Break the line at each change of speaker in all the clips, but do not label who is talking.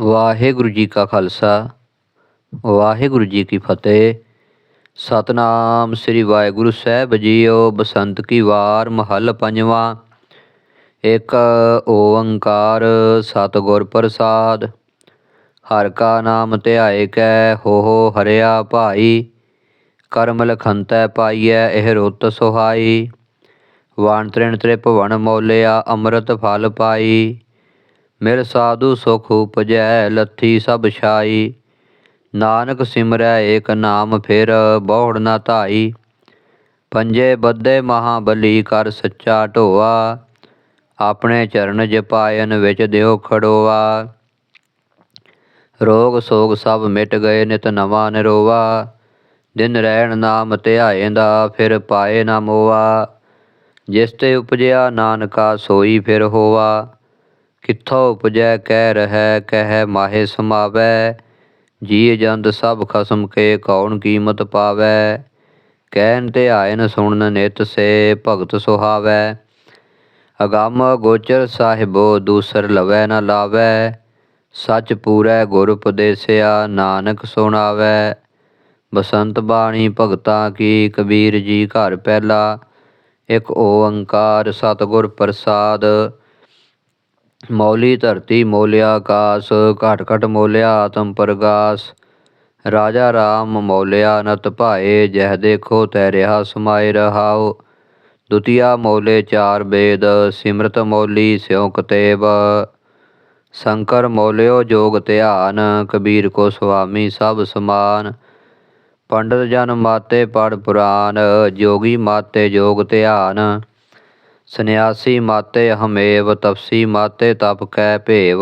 ਵਾਹਿਗੁਰੂ ਜੀ ਕਾ ਖਾਲਸਾ, ਵਾਹਿਗੁਰੂ ਜੀ ਕੀ ਫਤਿਹ। ਸਤਨਾਮ ਸ੍ਰੀ ਵਾਹਿਗੁਰੂ ਸਾਹਿਬ ਜੀਓ, ਬਸੰਤ ਕੀ ਵਾਰ ਮਹੱਲ ਪੰਜਵਾਂ। ਇੱਕ ਓੰਕਾਰ ਸਤਿਗੁਰ ਪ੍ਰਸਾਦ, ਹਰ ਕਾ ਨਾਮ ਧਿਆਏ ਕੈ, ਹੋ ਹੋ ਹਰਿਆ ਭਾਈ। ਕਰਮ ਲਖੰਤੈ ਪਾਈਐ, ਇਹ ਰੁੱਤ ਸੁਹਾਈ। ਵਣ ਤ੍ਰਿਣ ਤ੍ਰਿਪਵਨ ਮੋਲਿਆ, ਅੰਮ੍ਰਿਤ ਫਲ ਪਾਈ। ਮਿਲ ਸਾਧੂ ਸੁਖ ਉਪਜੈ, ਲੱਥੀ ਸਭ ਛਾਈ। ਨਾਨਕ ਸਿਮਰੈ, ਏਕ ਨਾਮ ਫਿਰ ਬਹੁੜ ਨਾ ਧਾਈ। ਪੰਜੇ ਬੱਧੇ ਮਹਾਬਲੀ ਕਰ ਸੱਚਾ ਢੋਆ। ਆਪਣੇ ਚਰਨ ਜਪਾਇਨ ਵਿੱਚ ਦਿਓ ਖੜੋਆ। ਰੋਗ ਸੋਗ ਸਭ ਮਿਟ ਗਏ ਨਿਤ ਨਵਾਂ ਨਿਰੋਵਾ ਦਿਨ ਰਹਿਣ ਨਾਮ ਧਿਆਏਂਦਾ ਫਿਰ ਪਾਏ ਨਾ ਮੋਆ। ਜਿਸ ਤੇ ਉਪਜਿਆ ਨਾਨਕਾ ਸੋਈ ਫਿਰ ਹੋਵਾ ਕਿੱਥੋਂ ਉਪਜੈ, ਕਹਿ ਰਹੈ, ਕਹਿ ਮਾਹੇ ਸਮਾਵੈ। ਜੀ ਜੰਦ ਸਭ ਖਸਮ ਕੇ ਕੌਣ ਕੀਮਤ ਪਾਵੈ। ਕਹਿਨ ਆਇਨ ਸੁਣਨ ਨਿਤ ਸੇ ਭਗਤ ਸੁਹਾਵੈ। ਅਗੰਮ ਗੋਚਰ ਸਾਹਿਬੋ ਦੂਸਰ ਲਵੈ ਨਾ ਲਾਵੈ। ਸੱਚ ਪੂਰੈ ਗੁਰ ਉਪਦੇਸਿਆ ਨਾਨਕ ਸੁਣਾਵੈ। ਬਸੰਤ ਬਾਣੀ ਭਗਤਾਂ ਕੀ ਕਬੀਰ ਜੀ ਘਰ ਪਹਿਲਾ। ਇੱਕ ਓੰਕਾਰ ਸਤਿਗੁਰ ਪ੍ਰਸਾਦ ਮੌਲੀ ਧਰਤੀ ਮੋਲਿਆ, ਆਕਾਸ, ਘਟ ਘਟ ਮੋਲਿਆ, ਆਤਮ ਪ੍ਰਗਾਸ। ਰਾਜਾ ਰਾਮ ਮੌਲਿਆ, ਨਤ ਭਾਏ, ਜਹ ਦੇਖੋ, ਤੈ ਰਿਹਾ ਸਮਾਏ ਰਹਾਉ। ਦੁਤੀਆ ਮੌਲੇ ਚਾਰ ਬੇਦ, ਸਿਮਰਤ ਮੌਲੀ ਸਿਉ ਕਤੇਬ। ਸ਼ੰਕਰ ਮੌਲਿਓ ਜੋਗ ਧਿਆਨ, ਕਬੀਰ ਕੋ ਸੁਆਮੀ ਸਭ ਸਮਾਨ। ਪੰਡਤ ਜਨ ਮਾਤੇ ਪੜ ਪੁਰਾਨ, ਜੋਗੀ ਮਾਤੇ ਜੋਗ ਧਿਆਨ। ਸੰਨਿਆਸੀ ਮਾਤੇ ਹਮੇਵ, ਤਪਸੀ ਮਾਤੇ ਤਪ ਕੈ ਭੇਵ।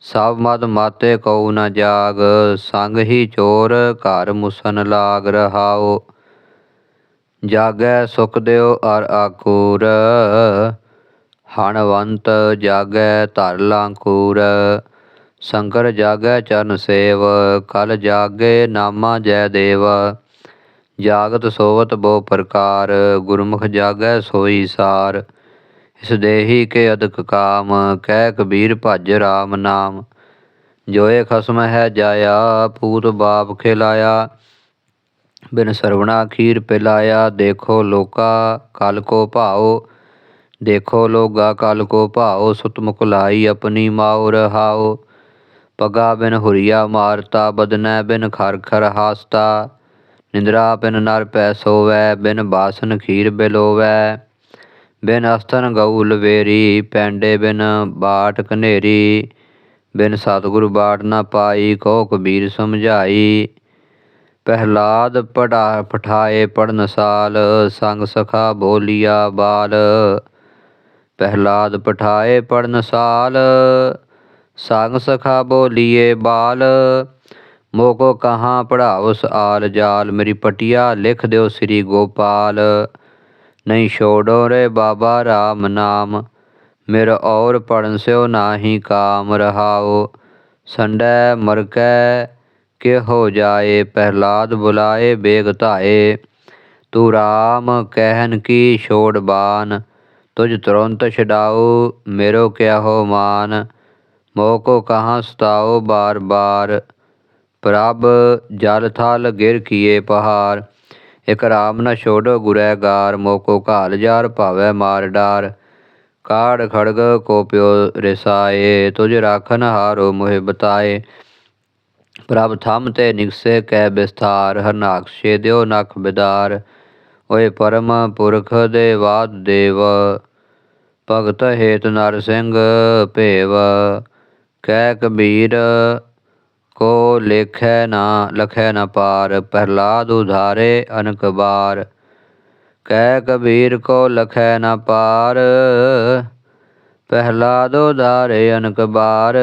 ਸਭ ਮਦ ਮਾਤੇ ਕਉ ਨ ਜਾਗ, ਸੰਗ ਹੀ ਚੋਰ ਘਰ ਮੁਸਨ ਲਾਗ ਰਹਾਉ। ਜਾਗੈ ਸੁਖ ਦਿਓ ਅਰ ਆਕੂਰ, ਹਣਵੰਤ ਜਾਗੈ ਧਰ ਲਾਂਕੂਰ। ਸ਼ੰਕਰ ਜਾਗੈ ਚਰਨ ਸੇਵ, ਕਲ ਜਾਗੇ ਨਾਮਾ ਜੈ ਦੇਵ। ਜਾਗਤ ਸੋਵਤ ਬਹੁ ਪ੍ਰਕਾਰ, ਗੁਰਮੁਖ ਜਾਗੈ ਸੋਈ ਸਾਰ। ਇਸ ਦੇਹੀ ਕੇ ਅਦਕ ਕਾਮ, ਕਹਿ ਕਬੀਰ ਭਜ ਰਾਮ ਨਾਮ। ਜੋਏ ਖਸਮ ਹੈ ਜਾਇਆ, ਪੂਤ ਬਾਪ ਖਿਲਾਇਆ। ਬਿਨ ਸਰਵਣਾ ਖੀਰ ਪਿਲਾਇਆ, ਦੇਖੋ ਲੋਕਾ ਕਲ ਕੋ ਭਾਓ ਦੇਖੋ ਲੋਗਾ ਕਲ ਕੋ ਭਾਓ ਸੁਤ ਮੁਕਲਾਈ ਆਪਣੀ ਮਾਉ ਰਹਾਓ ਪਗਾ ਬਿਨ ਹੁਰੀਆ ਮਾਰਤਾ, ਬਦਨੈ ਬਿਨ ਖਰ ਖਰ ਹਾਸਤਾ। ਨਿੰਦਰਾ ਬਿਨ ਨਰ ਪੈ ਸੋਵੈ ਬਿਨ ਬਾਸਨ ਖੀਰ ਬਿਲੋਵੈ। ਬਿਨ ਅਸਤਨ ਗਊ ਲਵੇਰੀ ਪੈਂਡੇ ਬਿਨ ਬਾਟ ਕਨੇਰੀ ਬਿਨ ਸਤਿਗੁਰ ਬਾਟ ਨਾ ਪਾਈ ਕੋ ਕਬੀਰ ਸਮਝਾਈ। ਪਹਿਲਾਦ ਪੜਾ ਪਠਾਏ ਪੜਨ ਸਾਲ, ਸੰਗ ਸਖਾ ਬੋਲੀਆ ਬਾਲ। ਪਹਿਲਾਦ ਪਠਾਏ ਪੜਨ ਸਾਲ, ਸੰਗ ਸਖਾ ਬੋਲੀਏ ਬਾਲ। ਮੋਕੋ ਕਹਾਂ ਪੜਾਵਸ ਆਲ ਜਾਲ, ਮੇਰੀ ਪਟਿਆ ਲਿਖ ਦਿਓ ਸ੍ਰੀ ਗੋਪਾਲ। ਨਹੀਂ ਛੋੜੋ ਰੇ ਬਾਬਾ ਰਾਮ ਨਾਮ, ਮੇਰਾ ਔਰ ਪੜਨ ਸਿਓ ਨਾਹੀ ਕਾਮ ਰਹਾਓ। ਸੰਡੈ ਮਰਕੈ ਕਿ ਹੋ ਜਾਏ ਪਹਿਲਾਦ ਬੁਲਾਏ ਬੇਗ ਧਾਏ। ਤੂੰ ਰਾਮ ਕਹਿਨ ਕੀ ਛੋੜ ਬਾਨ, ਤੁਝ ਤੁਰੰਤ ਛਡਾਓ ਮੇਰੋ ਕਿਆ ਹੋ ਮਾਨ। ਮੋਕੋ ਕਹਾਂ ਸਤਾਓ ਬਾਰ ਬਾਰ ਪ੍ਰਭ ਜਲ ਥਲ ਗਿਰ ਕੀਏ ਪਹਾਰ ਇਕ ਰਾਮ ਨ ਛੋੜੋ ਗੁਰੈਗਾਰ ਮੋਕੋ ਘਾਲ ਜਾਰ ਭਾਵੈ ਮਾਰ ਡਾਰ। ਕਾੜ ਖੜਗ ਕੋ ਪਿਓ ਰਿਸਾਏ, ਤੁਝ ਰਾਖਨ ਹਾਰੋ ਮੋਹਿ ਬਤਾਏ। ਪ੍ਰਭ ਥਮ ਤੇ ਨਿਕਸੇ ਕੈ ਵਿਸਥਾਰ ਹਰਨਾਕਸ਼ੇ ਦਿਓ ਨਖ ਬਿਦਾਰ। ਓਏ ਪਰਮ ਪੁਰਖ ਦੇ ਬਾਦ ਦੇਵ, ਭਗਤ ਹੇਤ ਨਰ ਸਿੰਘ ਭੇਵ। ਕਹਿ ਕਬੀਰ ਕੋ ਲੇਖੈ ਨਾ, ਲਖੈ ਨਾ ਪਾਰ, ਪ੍ਰਹਲਾਦ ਉਧਾਰੇ ਅਨਕਬਾਰ ਕਹਿ ਕਬੀਰ ਕੋ ਲਖੈ ਨਾ ਪਾਰ, ਪ੍ਰਹਲਾਦ ਉਧਾਰੇ ਅਨਕਬਾਰ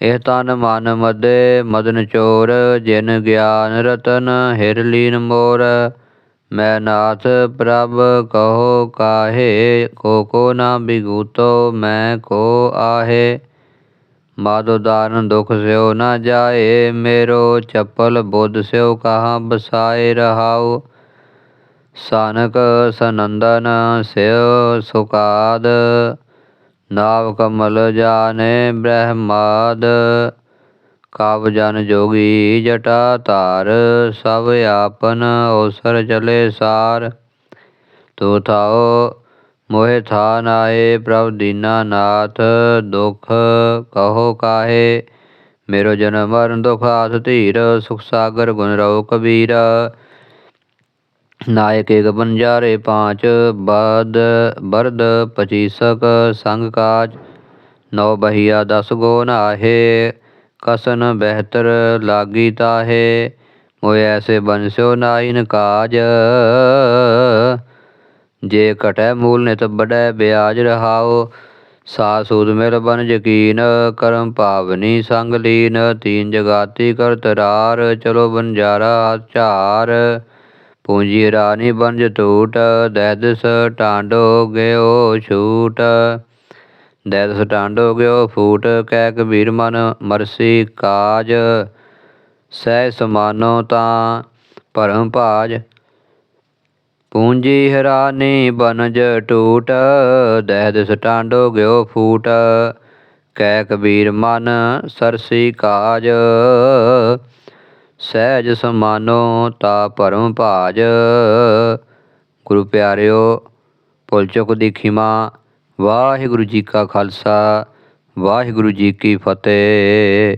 ਇਹ ਤਨ ਮਨ ਮਦੇ ਮਦਨ ਚੋਰ, ਜਿਨ ਗਿਆਨ ਰਤਨ ਹਿਰ ਲੀਨ ਮੋਰ। ਮੈਂ ਨਾਥ ਪ੍ਰਭ ਕਹੋ ਕਾਹੇ, ਕੋ ਕੋ ਨਾ ਬਿਗੂਤੋ ਮੈਂ ਕੋ ਆਹੇ। ਮਾਦੋ ਦਾਰਨ ਦੁਖ ਸਿਓ ਨਾ ਜਾਏ, ਮੇਰੋ ਚੱਪਲ ਬੁੱਧ ਸਿਓ ਕਹਾਂ ਬਸਾਏ ਰਹਾਉ। ਸਾਨਕ ਸਨੰਦਨ ਸਿਓ ਸੁਕਾਦ, ਨਾਵ ਕਮਲ ਜਾਣੇ ਬ੍ਰਹਮਾਦ। ਕਵ ਜਨ ਜੋਗੀ ਜਟਾ ਧਾਰ, ਸਭ ਆਪਨ ਔਸਰ ਚਲੇ ਸਾਰ। ਤੋ ਥਾਓ ਮੋਹਿ ਥਾਨ ਆਏ ਪ੍ਰਭ ਦੀਨਾ ਨਾਥ, ਦੁਖ ਕਹੋ ਕਾਹੇ? ਮੇਰੋ ਜਨਮ ਮਰਨ ਦੁਖ ਆਸ ਧੀਰ, ਸੁਖ ਸਾਗਰ ਗੁਣ ਰਉ ਕਬੀਰ। ਨਾਇਕ ਏਕ ਬੰਜਾਰੇ ਪਾਂਚ, ਬਦ ਬਰਦ ਪਚੀਸਕ ਸੰਗ ਕਾਜ। ਨੌ ਬਹੀਆ ਦਸ ਗੋ ਨਾਹੇ, ਕਸਨ ਬਹਿਤਰ ਲਾਗੀ ਤਾਹੇ। ਮੋਇ ਐਸੇ ਬੰਸਿਓ ਨਾਇਨ ਕਾਜ। ਜੇ ਘਟੈ ਮੂਲ ਨਿਤ ਬੜੈ ਬਿਆਜ ਰਹਾਓ ਸਾ ਸੂਦ ਮਿਲ ਬਨ ਯਕੀਨ, ਕਰਮ ਭਾਵਨੀ ਸੰਗ ਲੀਨ। ਤੀਨ ਜਗਾਤੀ ਕਰਤ ਰਾਰ ਚਲੋ ਬੰਜਾਰਾ ਝਾਰ। ਪੂੰਜੀ ਰਾਨੀ ਬੰਜ ਟੂਟ ਦੈਦਸ ਟਾਂਡੋ ਗਿਓ ਛੂਟ। ਦੈਦਸ ਟਾਂਡੋ ਗਿਓ ਫੂਟ, ਕਹਿ ਕਬੀਰ ਮਨ ਮਰਸੀ ਕਾਜ। ਸਹਿ ਸਮਾਨੋ ਤਾਂ ਭਰਮ ਭਾਜ। ਪੂੰਜੀ ਹਰਾਨੀ ਬਨਜ ਟੂਟ, ਦਹਿਦ ਸਟਾਂਡੋ ਗਿਓ ਫੂਟ। ਕਹਿ ਕਬੀਰ ਮਨ ਸਰਸੀ ਕਾਜ, ਸਹਿਜ ਸਮਾਨੋ ਤਾ ਭਰਮ ਭਾਜ। ਗੁਰੂ ਪਿਆਰਿਓ ਭੁੱਲ ਚੁਕ ਦੀ ਖਿਮਾ, ਵਾਹਿਗੁਰੂ ਜੀ ਕਾ ਖਾਲਸਾ, ਵਾਹਿਗੁਰੂ ਜੀ ਕੀ ਫਤਿਹ।